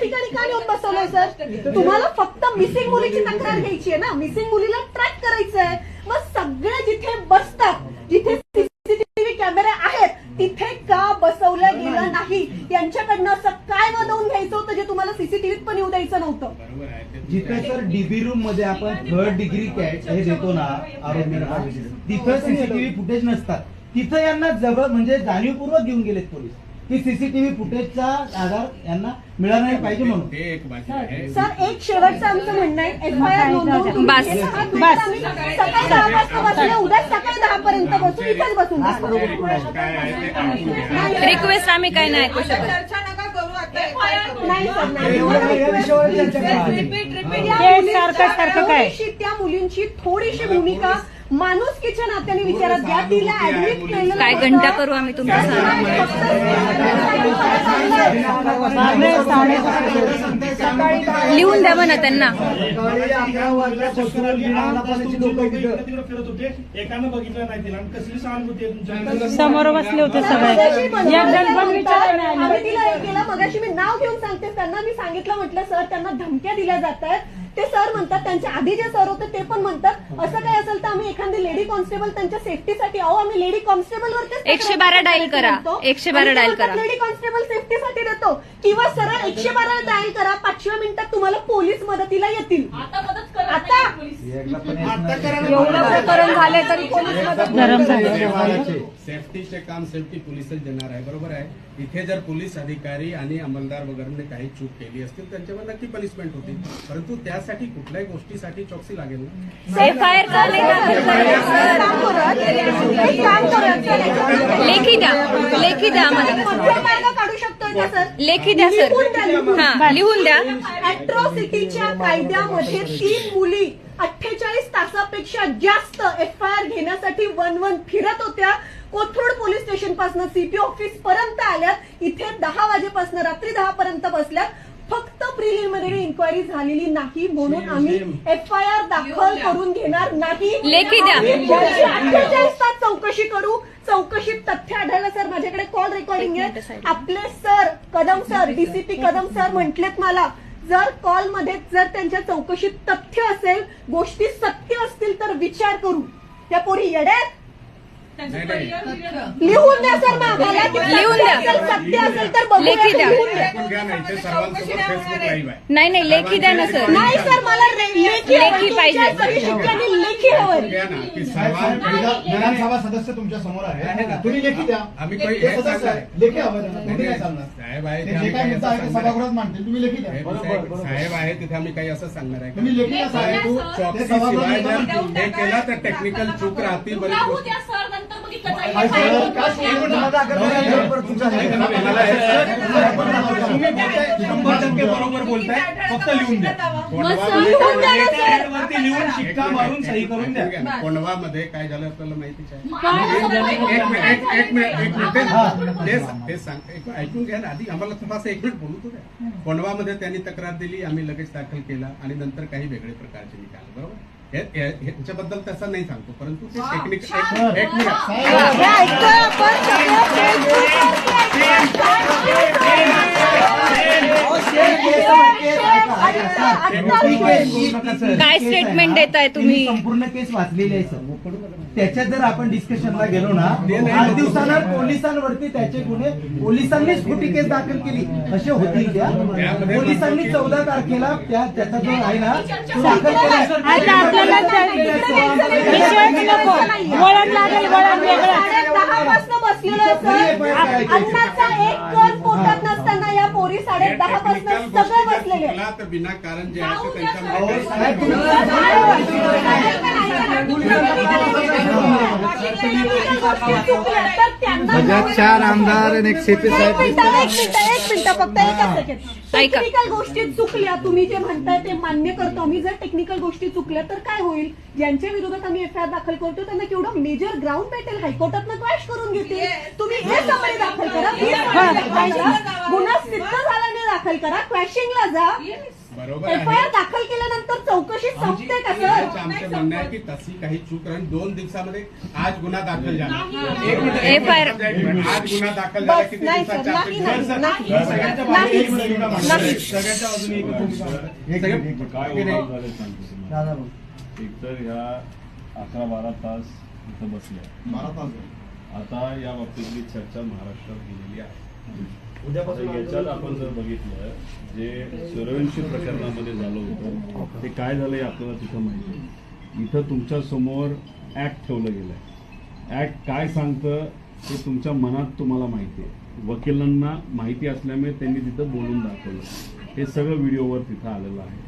ठिकाणी का नेऊन बसवलंय सर तुम्हाला फक्त मिसिंग मुलीची तक्रार घ्यायची आहे ना. मिसिंग मुलीला ट्रॅक करायचं आहे मग सगळे जिथे बसतात जिथे सीसीटीव्ही कॅमेरे आहेत तिथे का बसवलं गेलं नाही? यांच्याकडनं असं काय वादवून घ्यायचं होतं जे तुम्हाला सीसीटीव्हीत पण येऊ द्यायचं नव्हतं? जिथे सर डीबी रूममध्ये आपण थर्ड डिग्री कॅट हे देतो ना आरोग्याला तिथं सीसीटीव्ही फुटेज नसतात. तिथं यांना जवळ म्हणजे जाणीवपूर्वक घेऊन गेलेत पोलीस. की सीसीटीव्ही फुटेजचा आधार यांना मिळाला नाही पाहिजे म्हणून. ते एक बाजू आहे. सर एक शेवटचं आमचं म्हणणं आहे. एफ आय आर नोंदवून बस. सकाळी दहा वाजता बसले उद्या सकाळी दहा पर्यंत बसू इथेच बसून बसू. रिक्वेस्ट आम्ही काही नाही ऐकू शकत. रिपीट रिपीट हे सारखं सारखं काय? त्या मुलींची थोडीशी भूमिका माणुसकीच्या नात्याने विचारात घ्या तिला ऍडमिट केलं काय. घंटा करू आम्ही तुमच्या लिहून द्या म्हणा त्यांना. समोर बसले होते सगळे. तिला हे केलं मगाशी मी नाव घेऊन सांगते त्यांना मी सांगितलं म्हटलं सर त्यांना धमक्या दिल्या जात आहेत ते सर म्हणतात त्यांच्या आधी जे सर होते ते पण म्हणतात असं काय असेल तर आम्ही एखादी लेडी कॉन्स्टेबल त्यांच्या सेफ्टीसाठी अहो आम्ही लेडी कॉन्स्टेबल वरती 112 डायल करा. 112 डायल करा. लेडी कॉन्स्टेबल सेफ्टीसाठी देतो. किंवा सरळ एकशे बारा डायल करा पाचव्या मिनिटात तुम्हाला पोलीस मदतीला येतील. आता एवढं प्रकरण झाले तरी पोलीस मदत गरम झाले सेफ्टीचे काम सेफ्टी पोलीसच देणार आहे बरोबर आहे? इथे जर पोलीस अधिकारी आणि अंमलदार वगैरे काही चूक केली असतील त्यांच्यावर नक्की पनिशमेंट होती. परंतु त्यासाठी कुठल्याही गोष्टीसाठी चौकसी लागेल. लेखी द्या लेखी द्या आम्हाला. मध्यम मार्ग काढू शकतोय का सर? लेखी द्या सर. लिहून द्या, लिहून. हा लिहून द्या. अॅट्रॉसिटीच्या कायद्यामध्ये तीन मुली अठ्ठेचाळीस तासापेक्षा जास्त एफ आय आर घेण्यासाठी वन वन फिरत होत्या. कोथरूड पोलीस स्टेशनपासून सीपी ऑफिस पर्यंत आल्यात. इथे दहा वाजेपासून रात्री दहा पर्यंत बसल्यात. फक्त प्रिलिमिनरी इन्क्वायरी झालेली नाही म्हणून आम्ही एफ आय आर दाखल करून घेणार नाही. अठ्ठेचाळीस तास चौकशी करू. चौकशीत तथ्य आढळलं सर माझ्याकडे कॉल रेकॉर्डिंग आहे. आपले sir Kadam sir DCP Kadam sir म्हटलेत मला. जर कॉलमध्ये जर त्यांच्या चौकशीत तथ्य असेल गोष्टी सत्य असतील तर विचार करू. त्या पोरी येड्यात. लिहून द्या सर सत्य लिहून द्या. सत्य असेल तर बघूया, लेखी द्या. लिहून द्या. ऐकून घ्या ना इथे सर्वांसोबत फेसबुक लाईव्ह आहे? नाही नाही लेखी द्या ना सर. नाही सर मला रे- लेखी पाहिजे. लेखी ऐकून हवंय घ्या ना की सर्वांकडे विधानसभा सदस्य तुमच्यासमोर आहे. ना. तुम्ही लेखी द्या. आम्ही काही ते हे सदस्य सांगणार आहे. लेखी हवं त्यांना. नाही, तुम्ही काय नाही. सांगणार साहेब आहे ते ते जे आम्ही काय काही मुद्दा असं आहे ते सांगणार आहे. सभागृहात मांडतील. तुम्ही लेखी द्या. साहेब, आहे तिथे आम्ही काही असं सांगणार आहे का? तुम्ही लेखी द्या साहेब. ते चौकशी सभागृहात शिवाय जर मांडतील. हे केलं तर टेक्निकल चूक राहतील बरीच गोष्टी. शंभर टक्के बरोबर बोलताय. फक्त लिहून द्या. लिहून शिक्का मारून सही करून द्या. कोंडवामध्ये काय झालं आपल्याला माहितीच आहे? एक मिनिट एक मिनिट तेच सांग ऐकून घ्या ना. आधी आम्हाला थोडासा एक मिनिट बोलू तो द्या. कोंडवामध्ये त्यांनी तक्रार दिली आम्ही लगेच दाखल केला आणि नंतर काही वेगळे प्रकारचे निकाल बरोबर? हे- हे- ह्याच्याबद्दल तसं नाही सांगतो परंतु ते टेक्निक एक- एक मिनिट काय statement देताय तुम्ही? संपूर्ण केस वाचलेली आहे सर त्याच्यात जर आपण डिस्कशनला गेलो ना आठ दिवसानं पोलिसांवरती त्याचे गुन्हे पोलिसांनीच खोटी केस दाखल केली. असे होतील त्या. पोलिसांनी चौदा तारखेला त्या त्याचा जो आहे ना तो दाखल केला. वळण लागेल वळण वेगळं. दहा पासन बसलेलं सर. अन्नाचा एक कण पोटात नसताना या पोरी साडे दहा पासन सगळे बसलेले. बिना कारण जे आहे ते त्यांच्या अहो, मागे- साहेब, तुम्ही- बजाज चार आमदार आणि एक सीपी साहेब मिनिट फक्त एकच सेकंड ऐका. टेक्निकल गोष्टी चुकल्या तुम्ही जे म्हणताय ते मान्य करतो. आम्ही जर टेक्निकल गोष्टी चुकल्या तर काय होईल? ज्यांच्या विरोधात आम्ही एफ दाखल करतो त्यांना केवढं मेजर ग्राउंड भेटेल? हायकोर्टात क्रॅश करून घेतील. तुम्ही हे समरी दाखल करा. Summary दाखल करा. गुन्हा सिद्ध झाल्याने दाखल करा. क्रॅशिंगला जा. बरोबर आहे. एफ आय आर दाखल केल्यानंतर चौकशी आमची- संपते का आमचं सर आमचं म्हणणं आहे की तशी काही चूक राहील दोन दिवसामध्ये आज गुन्हा दाखल झाला एक मिनिट, FIR. एक मिनिट, एक मिनिट. आज गुन्हा दाखल झाला बस किती नाही सर दिवसाच्या नाही नाही आत- नाही सगळ्यांच्या नाही. बाजूने एक भूमिका मांडली. नाही. सगळ्यांच्या बाजूने एकच भूमिका मांडली. एक सगळे- मिनिट, एक काय की नाही? ओव्हर झाले सांगतो तुम्हाला. दादा बोल. एकतर ह्या अकरा बारा तास इथं बसल्या आता या बाबतीतली चर्चा महाराष्ट्रात गेलेली आहे आता याच्यात आपण जर बघितलं जे सूर्यवंशी प्रकरणामध्ये झालं होतं ते काय झालं हे आपल्याला तिथं माहिती आहे. इथं तुमच्यासमोर ऍक्ट ठेवलं गेलंय. ऍक्ट काय सांगतं ते तुमच्या मनात तुम्हाला माहिती आहे. वकिलांना माहिती असल्यामुळे त्यांनी तिथं बोलून दाखवलं. हे सगळं व्हिडिओवर तिथं आलेलं आहे.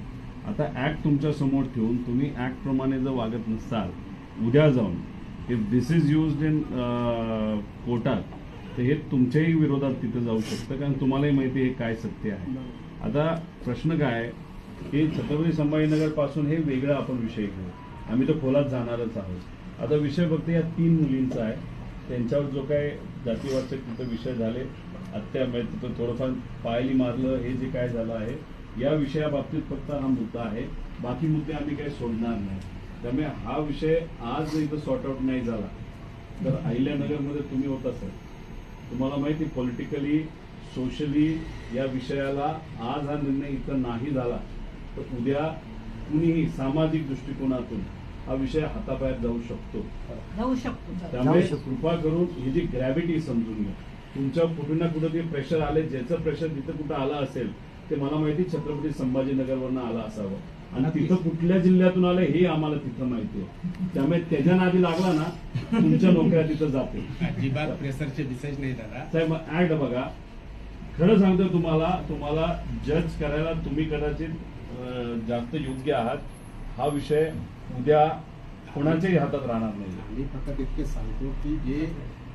आता ऍक्ट तुमच्यासमोर ठेवून तुम्ही ऍक्ट प्रमाणे जर वागत नसाल उद्या जाऊन if this is use in कोर्टात तर हे तुमच्याही विरोधात तिथं जाऊ शकतं कारण तुम्हालाही माहिती आहे हे काय सत्य आहे. आता प्रश्न काय आहे? की छत्रपती संभाजीनगरपासून हे वेगळं आपण विषय घेऊ. आम्ही तर खोलात जाणारच आहोत. आता विषय फक्त या तीन मुलींचा आहे. त्यांच्यावर जो काय जातीवाचक तिथं विषय झाले म्हणजे तिथं थोडंफार पायली मारलं हे जे काय झालं आहे या विषयाबाबतीत फक्त हा मुद्दा आहे. बाकी मुद्दे आम्ही काही सोडणार नाही. त्यामुळे हा विषय आज इथं सॉर्ट आउट नाही झाला. तर अहिल्यानगरमध्ये तुम्ही होता सर तुम्हाला माहिती पॉलिटिकली सोशली या विषयाला आज हा निर्णय इथं नाही झाला तर उद्या कुणीही सामाजिक दृष्टिकोनातून हा विषय हाताबाहेर जाऊ शकतो. जाऊ शकतो त्यामुळे कृपा करून ही जी ग्रॅव्हिटी समजून घ्या. तुमच्या कुठे ना कुठे ते प्रेशर आले ज्याचं प्रेशर तिथं कुठं आलं असेल ते मला माहिती छत्रपती संभाजीनगरवरनं आलं असावं. आणि तिथं कुठल्या जिल्ह्यातून आलं हे आम्हाला तिथं माहिती आहे. त्यामुळे त्याच्या नादी लागला ना तुमच्या नोकऱ्या तिथं जातील. अजिबात प्रेशरचे विषयच नाही दादा. साहेब ऍड बघा. खरं सांगतो तुम्हाला तुम्हाला जज करायला तुम्ही कदाचित जास्त योग्य आहात. हा विषय उद्या कोणाच्याही हातात राहणार नाही. मी फक्त इतके सांगतो की जे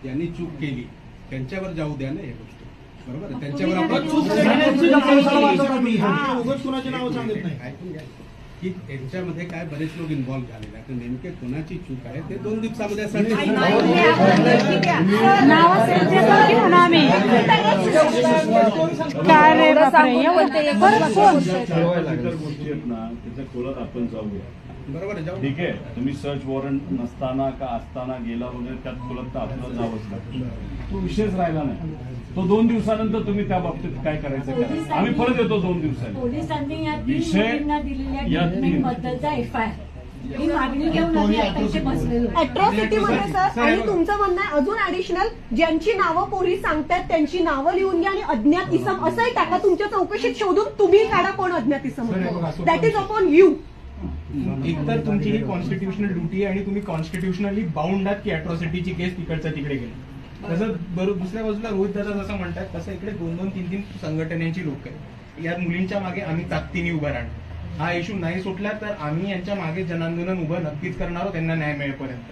ज्यांनी चूक केली त्यांच्यावर जाऊ द्या ना या गोष्टी. बरोबर? आहे? त्यांच्यावर आपण चूक करण्याची नावं वाचवत नाही. उगाच कुणाची नावं सांगत नाही. ऐकून घ्या. की त्यांच्यामध्ये काय बरेच लोक इन्व्हॉल्व्ह झालेले आहेत. तर नेमके कोणाची चूक आहे? ते दोन दिवसामध्ये असं नाव सेंटर म्हणा आम्ही काय रे बापरे? एवढं बरं कोण? इतर गोष्टी आहेत ना त्याच्या खोलात आपण जाऊया. बरोबर आहे जाऊ. ठीक आहे? तुम्ही सर्च वॉरंट नसताना का असताना गेला वगैरे त्यात खोलात तर आपल्याला जावंच लागतं. तो विषयच राहिला नाही. तो दोन दिवसानंतर तुम्ही त्या बाबतीत काय करायचं करा. आम्ही परत येतो दोन दिवसांनी. पोलिसांनी या तीन विषय मुलींना दिलेल्या या तीन. ट्रीटमेंट बद्दलचा एफ आय ही मागणी घेऊन आम्ही आता इथे बसलेलो. आहोत. अट्रॉसिटी मध्ये सर. आणि तुमचं म्हणणं आहे अजून ऍडिशनल ज्यांची नावं पोलीस सांगतायत त्यांची नावं लिहून घ्या आणि अज्ञात इसम असंही टाका. तुमच्या चौकशीत शोधून तुम्ही काढा कोण अज्ञात इसम. दॅट इज अपॉन यू एकतर तुमची ही कॉन्स्टिट्युशनल ड्युटी आहे आणि तुम्ही कॉन्स्टिट्युशनली बाउंड आहात की अट्रॉसिटीची केस तिकडच्या तिकडे गेली. तसं बरोबर दुसऱ्या बाजूला रोहित दादा जसं म्हणतात तसं इकडे दोन दोन तीन तीन संघटनांची लोक आहेत. या मुलींच्या मागे आम्ही ताकदीने उभं राहणार. हा इश्यू नाही सुटला तर आम्ही यांच्या मागे जनांदोलन उभं नक्कीच करणार आहोत त्यांना न्याय मिळेपर्यंत.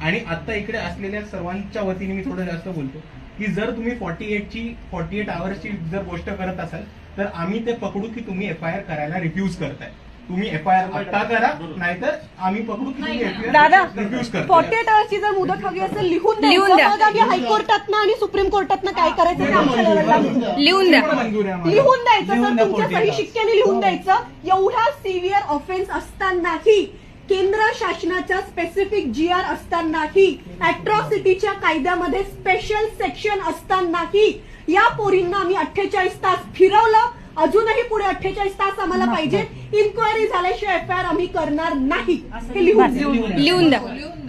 आणि आता इकडे असलेल्या सर्वांच्या वतीने मी थोडं जास्त बोलतो की जर तुम्ही फॉर्टी एटची फॉर्टी एट आवर्सची जर गोष्ट करत असाल तर आम्ही ते पकडू की तुम्ही एफ आय आर करायला रिफ्यूज करताय. तुम्ही एफ आय आर आत्ता करा नाहीतर आम्ही पकडू की तुम्ही दादा रिफ्यूज फॉर्टी एट आवर्सची जर मुदत हवी असेल लिहून लिहून द्या. मग आम्ही हायकोर्टातनं आणि सुप्रीम कोर्टातनं काय करायचं ते आमच्या लेवलला लिहून द्या. मंजूर आहे आम्हाला. लिहून द्यायचं लिहून सर द्या तुमच्या 48 सही. शिक्क्याने लिहून द्यायचं. एवढा सिव्हिअर ऑफेन्स असतानाही केंद्र शासनाच्या स्पेसिफिक जी आर असतानाही अट्रॉसिटीच्या कायद्यामध्ये स्पेशल सेक्शन असतानाही या पोरींना आम्ही अठ्ठेचाळीस तास फिरवलं. अजूनही पुढे अठ्ठेचाळीस तास आम्हाला पाहिजे. इन्क्वायरी झाल्याशिवाय एफ आय आर आम्ही करणार नाही. हे लिहून द्या. लिहून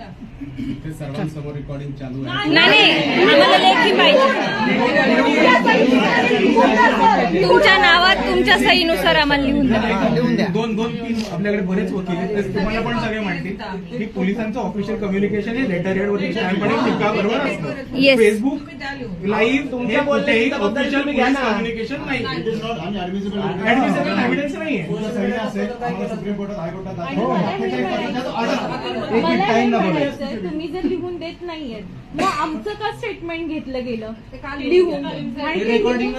सर्वांसमोर रेकॉर्डिंग चालू आहे. तुमच्या नावात तुमच्या सहीनुसार आम्हाला लिहून द्या. दोन दोन तीन आपल्याकडे बरेच वकील आहेत तुम्हाला पण सगळे माहिती. की पोलिसांचं ऑफिशियल कम्युनिकेशन हे लेटर हेड वरती टिका बरोबर असतं. फेसबुक लाईव्ह तुमच्या कुठेही जबाबदारी ऑफिशियल. कम्युनिकेशन नाही. ऍडमिसेबल एव्हिडन्स नाहीये एक मिनिट टाइम ना बोलायचं तुम्ही जर लिहून देत नाहीयेत. मग आमचं का स्टेटमेंट घेतलं गेलं? लिहून.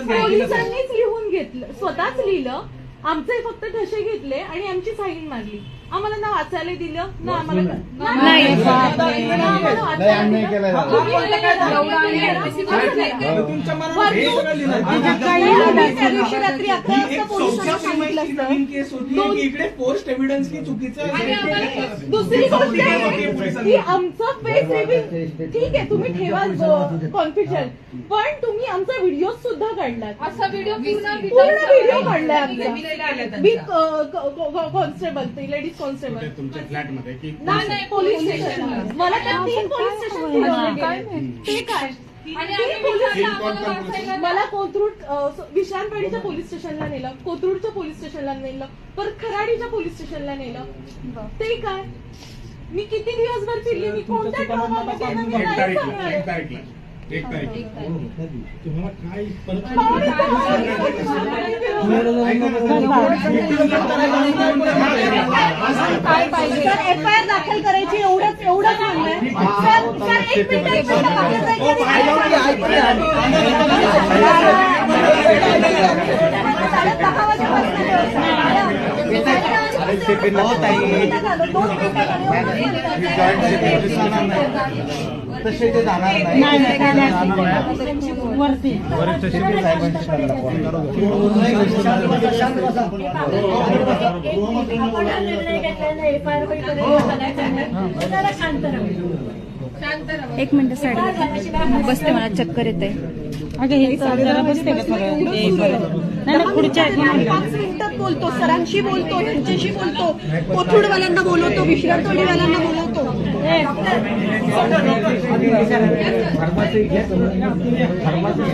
पोलिसांनीच लिहून घेतलं. स्वतःच लिहिलं. आमचे फक्त ठसे घेतले आणि आमची साईन मारली आम्हाला ना वाचायला दिलं. ना आम्हाला नाही. ना आम्हाला वाचायला लय अन्याय केलाय दिलं. दादा. तुम्ही एवढं तुमच्या मनात हे सगळं लिहिलं आहे. आम्ही त्या दिवशी रात्री अकरा ही वाजता एक पोलिसांना चौथ्या सांगितलं सीमाची नवीन असतं केस होती की इकडे पोस्ट एव्हिडन्स की चुकीचं आहे. दुसरी गोष्ट आहे की आमचं फेस रिव्हिल ठीक आहे तुम्ही ठेवा कॉन्फिडन्शियल पण तुम्ही आमचा व्हिडिओ सुद्धा काढलात. असा व्हिडिओ पूर्ण पूर्ण व्हिडिओ काढलाय आमचा. आमचा विथ कॉन्स्टेबल ते लेडीज कॉन्स्टेबल तुमच्या फ्लॅटमध्ये की नाही नाही पोलीस स्टेशन मला त्या तीन पोलीस स्टेशन फिरवले गेले. ते काय? आणि तीन आम्ही पोलीस विचारलं आम्हाला वाचायला मला कोथरूड अ, पोलीस स्टेशनला नेलं कोथरूडच्या पोलीस स्टेशनला नेलं परत खराडीच्या पोलीस स्टेशनला नेलं. ते काय? मी किती दिवसभर फिरली मी कोणत्या ट्रॉमामध्ये मी एक नाही तारीखला सांगणार. एक तारीखला एक तारीखला तुम्हाला काय परत दहा वाजता एफ आय आर दाखल करायची एवढंच एवढंच म्हणणं एक मिनिट. एक मिनिट साडी. तसे ते जाणार नाही वरिष्ठ साहेबांशी एक मिनिट बसते मला चक्कर येते अगं हे जरा बसते का थोडं? येईपर्यंत नाही नाही पुढच्या आम्ही पाच मिनिटात बोलतो सरांशी बोलतो यांच्याशी बोलतो कोथरूडवाल्यांना बोलवतो बोलवतो. फार्मसी घ्या फार्मसी